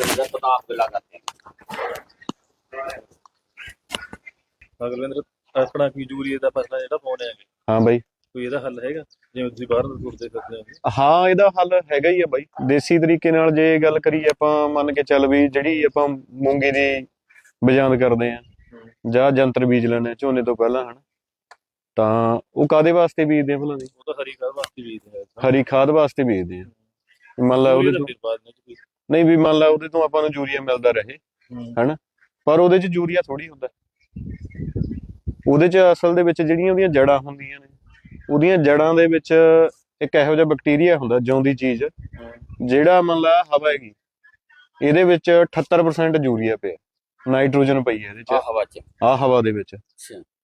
इधर तो आप लगाते हैं ਅਗਲਵਿੰਦਰ ਆਪਣਾ ਕੀ ਯੂਰੀਏ ਦਾ ਫਸਲਾ ਜਿਹੜਾ ਪਾਉਣੇ ਹੈਗੇ ਹਾਂ ਬਾਈ ਕੋਈ ਇਹਦਾ ਹੱਲ ਹੈਗਾ ਜਿਵੇਂ ਤੁਸੀਂ ਬਾਹਰ ਨੂੰ ਤੁਰਦੇ ਫਿਰਦੇ ਹੋ ਹਾਂ ਇਹਦਾ ਹੱਲ ਹੈਗਾ ਹੀ ਆ ਬਾਈ ਦੇਸੀ ਤਰੀਕੇ ਨਾਲ ਜੇ ਗੱਲ ਕਰੀਏ ਆਪਾਂ ਮੰਨ ਕੇ ਚੱਲ ਵੀ ਜਿਹੜੀ ਆਪਾਂ ਮੂੰਗੀ ਦੀ ਬਜਾਂਦ ਕਰਦੇ ਆ ਜਾਂ ਜੰਤਰ ਬੀਜ ਲੈਂਦੇ ਹਾਂ ਝੋਨੇ ਤੋਂ ਪਹਿਲਾਂ ਹਨ ਤਾਂ ਉਹ ਕਾਦੇ ਵਾਸਤੇ ਬੀਜਦੇ ਆ ਭਲਾ ਦੀ ਉਹ ਤਾਂ ਹਰੀ ਖਾਦ ਵਾਸਤੇ ਬੀਜਦੇ ਹੈ ਹਰੀ ਖਾਦ ਵਾਸਤੇ ਬੀਜਦੇ ਆ ਮੰਨ ਲਾ ਉਹਦੇ ਤੋਂ ਨਹੀਂ ਵੀ ਮੰਨ ਲਾ ਉਹਦੇ ਤੋਂ ਆਪਾਂ ਨੂੰ ਯੂਰੀਆ ਮਿਲਦਾ ਰਹੇ ਹਨਾ? ਪਰ ਉਹਦੇ ਚ ਯੂਰੀਆ ਥੋੜੀ ਹੁੰਦਾ। ਉਹਦੇ ਚ ਅਸਲ ਦੇ ਵਿੱਚ ਜਿਹੜੀਆਂ ਉਹਦੀਆਂ ਜੜਾਂ ਹੁੰਦੀਆਂ ਨੇ ਉਹਦੀਆਂ ਜੜਾਂ ਦੇ ਵਿੱਚ ਇੱਕ ਇਹੋ ਜਿਹਾ ਬੈਕਟੀਰੀਆ ਹੁੰਦਾ ਜਿਉਂਦੀ ਚੀਜ਼ ਜਿਹੜਾ ਮੰਨ ਲਾ ਹਵਾ ਹੈਗੀ ਇਹਦੇ ਵਿੱਚ 78% ਯੂਰੀਆ ਪਿਆ ਨਾਈਟ੍ਰੋਜਨ ਪਈ ਹੈ ਇਹਦੇ ਚ। ਆ ਹਵਾ ਚ। ਆ ਹਵਾ ਦੇ ਵਿੱਚ।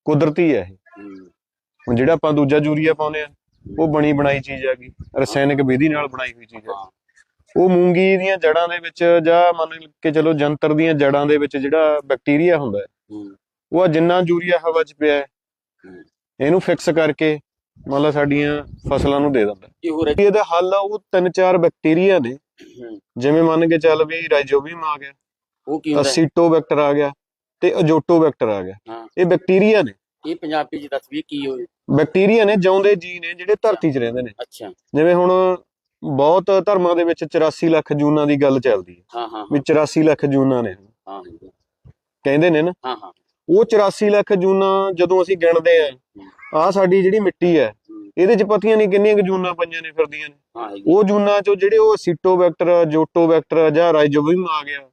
ਕੁਦਰਤੀ ਹੈ ਇਹ। ਹੁਣ ਜਿਹੜਾ ਆਪਾਂ ਦੂਜਾ ਯੂਰੀਆ ਪਾਉਂਦੇ ਆ ਉਹ ਬਣੀ ਬਣਾਈ ਚੀਜ਼ ਹੈਗੀ ਰਸਾਇਣਿਕ ਵਿਧੀ ਨਾਲ ਬਣਾਈ ਹੋਈ ਚੀਜ਼ ਹੈ। ਉਹ ਮੂੰਗੀ ਦੀਆਂ ਜੜਾਂ ਦੇ ਵਿੱਚ ਜਾਂ ਮੰਨ ਕੇ ਚਲੋ ਜੰਤਰ ਦੀਆਂ ਜੜਾਂ ਦੇ ਵਿੱਚ ਜਿਹੜਾ ਬੈਕਟੀਰੀਆ ਹੁੰਦਾ ਹੈ ਉਹ ਜਿੰਨਾ ਯੂਰੀਆ ਹਵਾ 'ਚ ਪਿਆ ਇਹਨੂੰ ਫਿਕਸ ਕਰਕੇ ਮਤਲਬ ਸਾਡੀਆਂ ਫਸਲਾਂ ਨੂੰ ਦੇ ਦਿੰਦਾ ਕੀ ਇਹਦਾ ਹੱਲ ਆ ਉਹ ਤਿੰਨ ਚਾਰ ਬੈਕਟੀਰੀਆ ਨੇ। ਜਿਵੇਂ ਮੰਨ ਕੇ ਚੱਲ ਵੀ ਰਾਈਜੋਬੀਮ ਆ ਗਿਆ ਉਹ ਕੀ ਹੁੰਦਾ ਅਸੀਟੋਬੈਕਟਰ ਆ ਗਿਆ ਤੇ ਅਜੋਟੋਬੈਕਟਰ ਆ ਗਿਆ। ਇਹ ਬੈਕਟੀਰੀਆ ਨੇ। ਇਹ ਪੰਜਾਬੀ ਚ ਦੱਸ ਵੀ ਕੀ ਹੋਏ ਬੈਕਟੀਰੀਆ ਨੇ ਜਿਉਂਦੇ ਜੀ ਨੇ ਜਿਹੜੇ ਧਰਤੀ 'ਚ ਰਹਿੰਦੇ ਨੇ। ਅੱਛਾ। ਜਿਵੇਂ ਹੁਣ ਬਹੁਤ ਧਰਮਾਂ ਦੇ ਵਿੱਚ 84 ਲੱਖ ਜੂਨਾਂ ਦੀ ਗੱਲ ਚੱਲਦੀ ਹੈ। ਹਾਂ ਹਾਂ ਵੀ 84 ਲੱਖ ਜੂਨਾਂ ਨੇ। ਹਾਂ ਕਹਿੰਦੇ ਨੇ ਨਾ ਹਾਂ ਹਾਂ। ਉਹ 84 ਲੱਖ ਜੂਨਾਂ ਜਦੋਂ ਅਸੀਂ ਗਿਣਦੇ ਆ ਆ ਸਾਡੀ ਜਿਹੜੀ ਮਿੱਟੀ ਹੈ ਇਹਦੇ ਚ ਪਤੀਆਂ ਨਹੀਂ ਕਿੰਨੀਆਂ ਜੂਨਾਂ ਪਈਆਂ ਨੇ ਫਿਰਦੀਆਂ ਨੇ। ਉਹ ਜੂਨਾਂ ਚੋਂ ਜਿਹੜੇ ਉਹ ਸੀਟੋ ਵੈਕਟਰ ਜੋਟੋ ਵੈਕਟਰ ਜਾਂ ਰਾਈਜੋਬੀਮ ਆ ਗਿਆ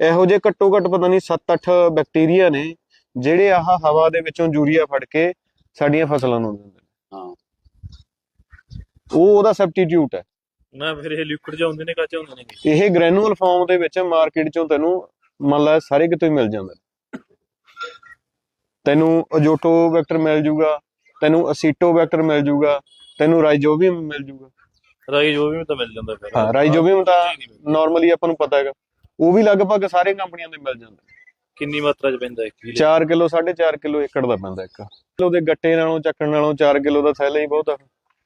ਇਹੋ ਜੇ ਘੱਟੋ ਘੱਟ ਪਤਾ ਨਹੀਂ 7-8 ਬੈਕਟੀਰੀਆ ਨੇ ਜਿਹੜੇ ਆਹ ਹਵਾ ਦੇ ਵਿੱਚੋਂ ਯੂਰੀਆ ਫੜ ਕੇ ਸਾਡੀਆਂ ਫਸਲਾਂ ਨੂੰ ਦਿੰਦੇ ਨੇ। ਹਾਂ। ਉਹ ਉਹਦਾ ਸਬਸਟੀਟਿਊਟ ਹੈ। ਨਾ ਫਿਰ ਇਹ ਲਿਕੁਇਡ ਜਾਂ ਹੁੰਦੇ ਨੇ ਕੱਚ ਹੁੰਦੇ ਨੇ ਇਹ ਗ੍ਰੈਨੂਅਲ ਫਾਰਮ ਦੇ ਵਿੱਚ ਮਾਰਕੀਟ ਚੋਂ ਤੈਨੂੰ ਮੰਨ ਲਾ ਸਾਰੇ ਕਿਤੋਂ ਮਿਲ ਜਾਂਦਾ। ਤੈਨੂੰ ਅਜੋਟੋਬੈਕਟਰ ਮਿਲ ਜੂਗਾ ਤੈਨੂੰ ਅਸੀਟੋਬੈਕਟਰ ਮਿਲ ਜੂਗਾ ਤੈਨੂੰ ਰਾਈਜੋਬੀਅਮ ਮਿਲ ਜੂਗਾ। ਰਾਈ ਜੋ ਵੀ ਤਾਂ ਮਿਲ ਜਾਂਦਾ ਫਿਰ। ਹਾਂ ਰਾਈਜੋਬੀਅਮ ਤਾਂ ਨਾਰਮਲੀ ਆਪਾਂ ਨੂੰ ਪਤਾ ਹੈਗਾ। ਉਹ ਵੀ ਲਗਭਗ ਸਾਰੇ ਕੰਪਨੀਆਂ ਦੇ ਮਿਲ ਜਾਂਦਾ। ਕਿੰਨੀ ਮਾਤਰਾ ਚ ਪੈਂਦਾ ਇੱਕ ਕਿੱਲੇ? 4 ਕਿਲੋ 4.5 ਕਿਲੋ ਏਕੜ ਦਾ ਪੈਂਦਾ ਇੱਕ। ਕਿਲੋ ਦੇ ਗੱਟੇ ਨਾਲੋਂ ਚੱਕਣ ਨਾਲੋਂ 4 ਕਿਲੋ ਦਾ ਥੈਲਾ ਹੀ ਬਹੁਤ ਆ।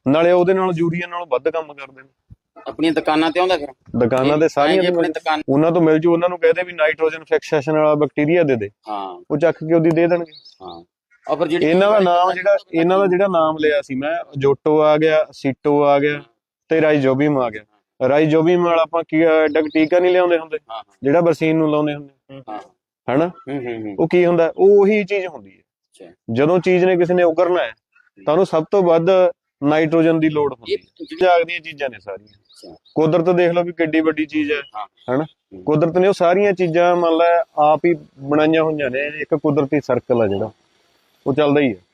ਨਾਲੇ ਉਹਦੇ ਨਾਲ ਯੂਰੀਆ ਨਾਲੋਂ ਵੱਧ ਕੰਮ ਕਰਦੇ ਨੇ। ਆਪਣੀਆਂ ਦੁਕਾਨਾਂ ਤੇ ਆਉਂਦਾ ਫਿਰ? ਦੁਕਾਨਾਂ ਤੇ ਸਾਰੀਆਂ ਜੇ ਤੇ ਆਪਣੀ ਦੁਕਾਨ ਉਹਨਾਂ ਤੋਂ ਮਿਲ ਜੂ ਉਹਨਾਂ ਨੂੰ ਕਹਦੇ ਵੀ ਨਾਈਟ੍ਰੋਜਨ ਫਿਕਸੇਸ਼ਨ ਵਾਲਾ ਬੈਕਟੀਰੀਆ ਦੇ ਦੇ। ਹਾਂ। ਉਹ ਚੱਕ ਕੇ ਉਹਦੀ ਦੇ ਦੇਣਗੇ। ਹਾਂ। ਆ ਫਿਰ ਜਿਹੜੀ ਇਹਨਾਂ ਦਾ ਨਾਮ ਜਿਹੜਾ ਇਹਨਾਂ ਦਾ ਜਿਹੜਾ ਨਾਮ ਲਿਆ ਸੀ ਮੈਂ ਜੋਟੋ ਆ ਗਿਆ ਸੀਟੋ ਆ ਗਿਆ ਤੇ ਰਾਈਜੋਬੀਅਮ ਆ ਗਿਆ। ਰਾਈਜੋਬੀਅਮ ਵਾਲਾ ਆਪਾਂ ਕੀ ਡਕ ਟੀਕਾ ਨਹੀਂ ਲਿਆਉਂਦੇ ਹੁੰਦੇ ਹਾਂ ਜਿਹੜਾ ਬਰਸੀਨ ਨੂੰ ਲਾਉਂਦੇ ਹੁੰਦੇ। ਹਾਂ। ਹਨਾ? ਹੂੰ ਹੂੰ ਹੂੰ। ਉਹ ਕੀ ਹੁੰਦਾ? ਉਹ ਉਹੀ ਚੀਜ਼ ਹੁੰਦੀ ਹੈ। ਅੱਛਾ। ਜਦੋਂ ਚੀਜ਼ ਨੇ ਕਿਸੇ ਨੇ ਉਗਰਨਾ ਹੈ ਤਾਂ ਉਹਨੂੰ ਸਭ ਤੋਂ ਵੱਧ ਨਾਈਟ੍ਰੋਜਨ ਦੀ ਲੋੜ ਹੁੰਦੀ ਹੈ। ਜਾਗਦੀਆਂ ਚੀਜ਼ਾਂ ਨੇ ਸਾਰੀਆਂ। ਕੁਦਰਤ ਦੇਖ ਲਓ ਵੀ ਕਿੱਡੀ ਵੱਡੀ ਚੀਜ਼ ਹੈ ਹਾਂ। ਹਨਾ? ਕੁਦਰਤ ਨੇ ਉਹ ਸਾਰੀਆਂ ਚੀਜ਼ਾਂ ਮੰਨ ਲੈ ਆਪ ਹੀ ਬਣਾਈਆਂ ਹੋਈਆਂ ਨੇ ਇੱਕ ਕੁਦਰਤੀ ਸਰਕਲ ਆ ਜਿਹੜਾ। ਉਹ ਚੱਲਦਾ ਹੀ ਹੈ।